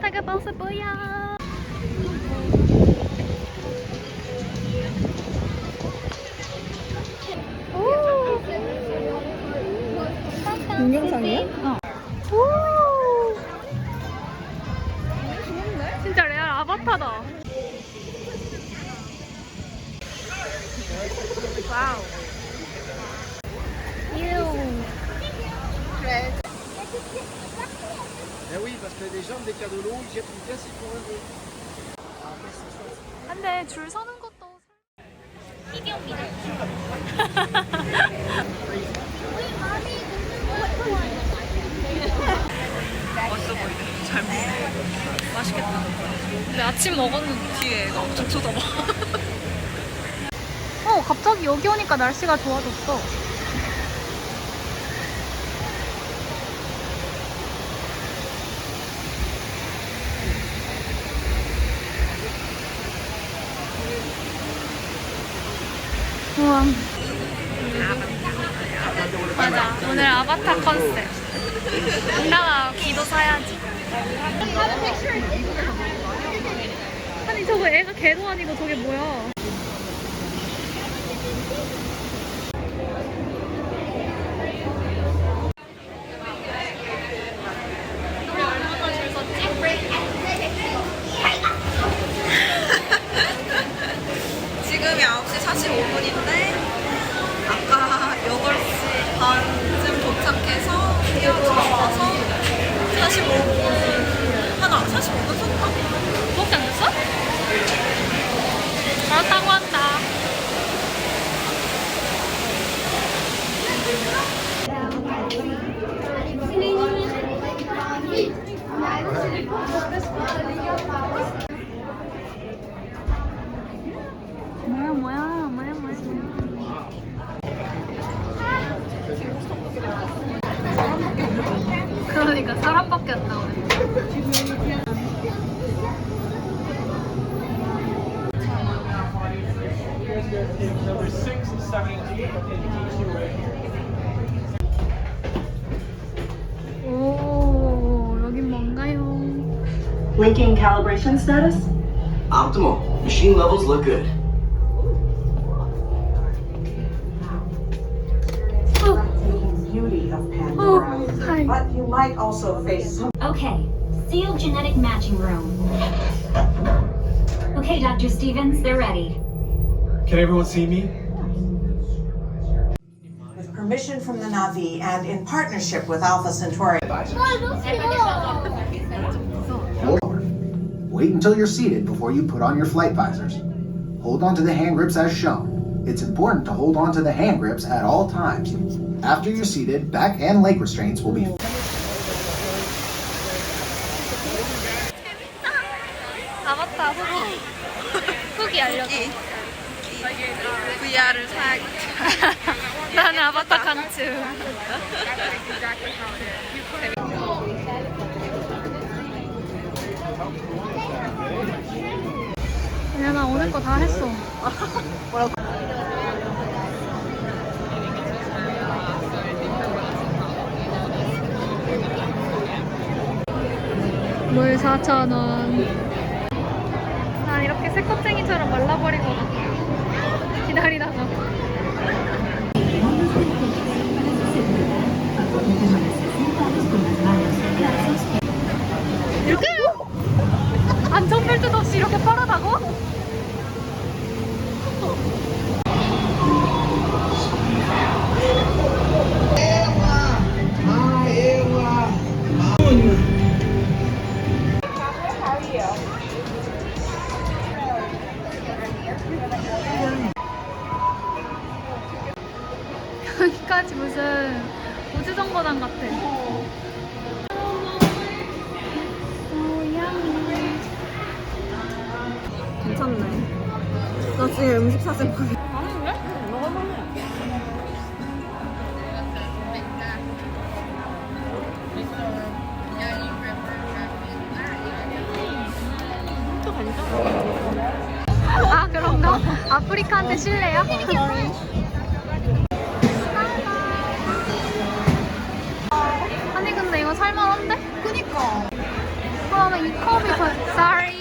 타가 벌써 보여. 동영상이야? 어. 오. 진짜 레알 아바타다. 와우. Oui, parce que les gens, dès qu'il y a de l'eau, ils jettent une pièce, ils font un jeu. 근데 줄 서는 것도 맛있어 보이네. 잘 먹네. 맛있겠다. 근데 아침 먹었는데 뒤에 애가 엄청 쳐다봐. 어 갑자기 여기 오니까 날씨가 좋아졌어 우와 맞 아 아바타 컨셉. 이따가 귀도 사야지. 아니 저거 애가 개도 아니고 저게 뭐야 우리 얼마나 줄 섰지? 지금이 9시 45분인데 아까 8시 반쯤 도착해서 뛰어들어와서 45분 하나 45분 섰다. 그렇게 안 됐어? 그렇다고 한다. 그러니까 사람밖에 안 나오네 Number six and seven and eight, okay, teach you right here. 오 여긴 뭔가요? Linking calibration status? Optimal. Machine levels look good. Pandora. 하이. But you might also face some Okay, sealed genetic matching room. Okay, Dr. Stevens, they're ready. Can everyone see me? with permission from the Navi and in partnership with Alpha Centauri. Hold on. Wait until you're seated before you put on your flight visors. Hold on to the hand grips as shown. It's important to hold on to the hand grips at all times. After you're seated, back and leg restraints will be 아바타 후기 후기 알려줘 VR을 사야겠다. 나는 아바타 칸츠 야, 나 오늘 거 다 했어. 물 4,000원. 난 이렇게 새껍쟁이처럼 말라버리거든. 기다리다가. 이렇게 안전벨트도 없이 이렇게 빠르다고? 여기까지 무슨 우주정거장 같아. 괜찮네. 나 지금 음식 사진 보고 아 그런가? 아프리카한테 실례야? Coleman, you me for sorry.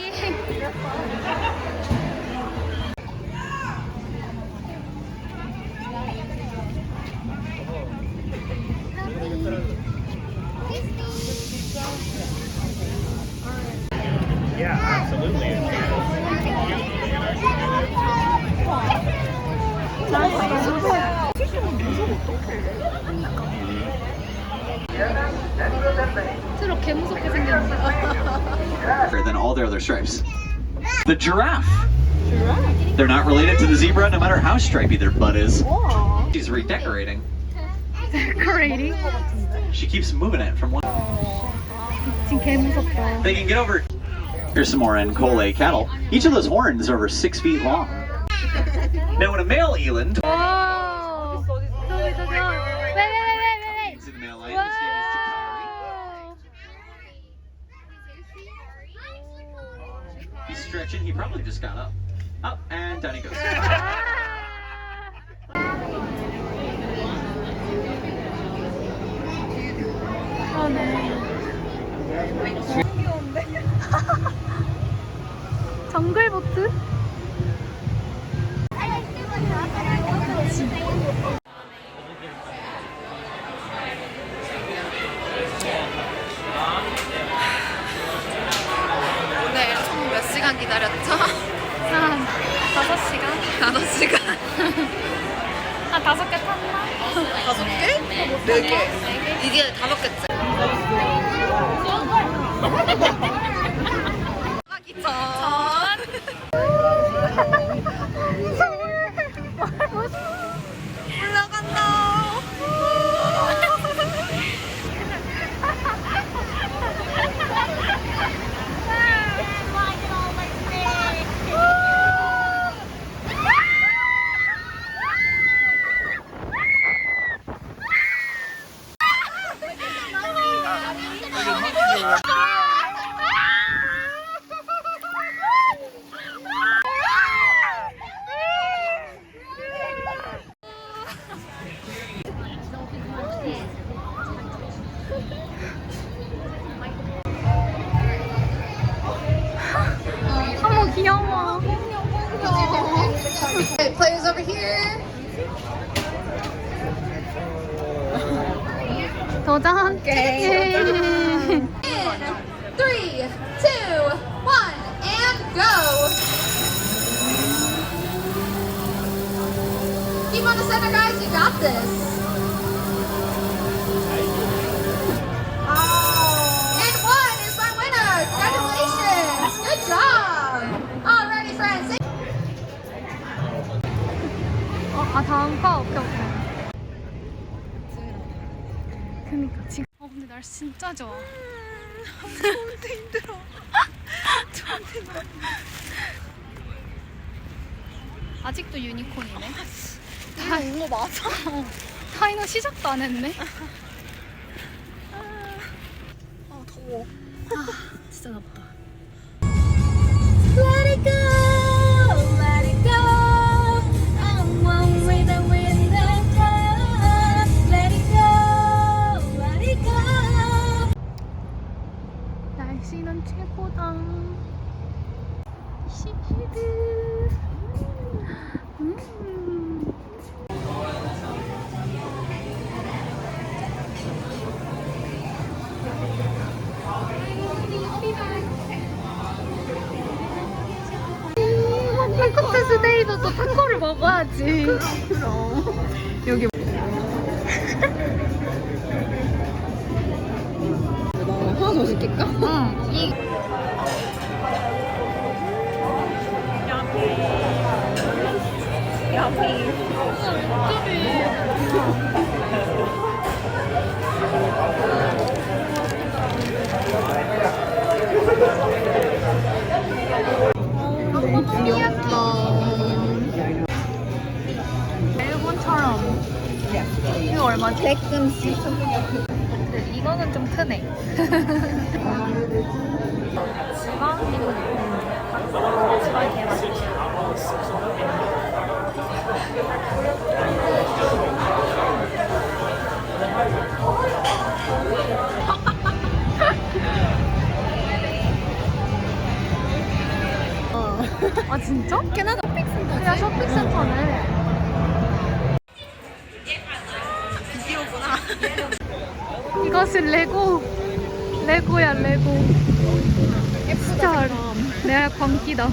yeah, absolutely. 트럭 개 무섭게 생겼네. than all their other stripes. The giraffe. They're not related to the zebra, no matter how stripy their butt is. She's redecorating. Decorating. She keeps moving it from one. 지금 개 무섭다. They can get over. Here's some more Ankole cattle. Each of those horns are over six feet long. Now, when a male eland 와. Probably just got up. Up and down he goes. 아, 네. 정글 보트? Ha ha ha ha! 어머 귀여워. Okay, players over here. 도전. 오케이. 예. Three, two, one, and go. Keep on the center, guys. You got this. 아 다음 거 오케이 오케이. 그니까 지금. 어 근데 날씨 진짜 좋아. 좋은데 힘들어. 좋은데 힘들어. 아직도 유니콘이네. 이거 온거 맞아? 어, 타이너 시작도 안 했네. 아 더워. 진짜 덥다. Let it go, 날씨는 최고다. 시피드. 음. 타코 투스데이도 또 타코를 먹어야지. 그럼. 여기. 하나 더 시킬까? 응. 이 너무 귀엽다. 일본처럼. 이거 얼마지? 100금씩. 이거는 좀 크네. 이것은 레고. 레고야 레고. 진짜 내가 광기다.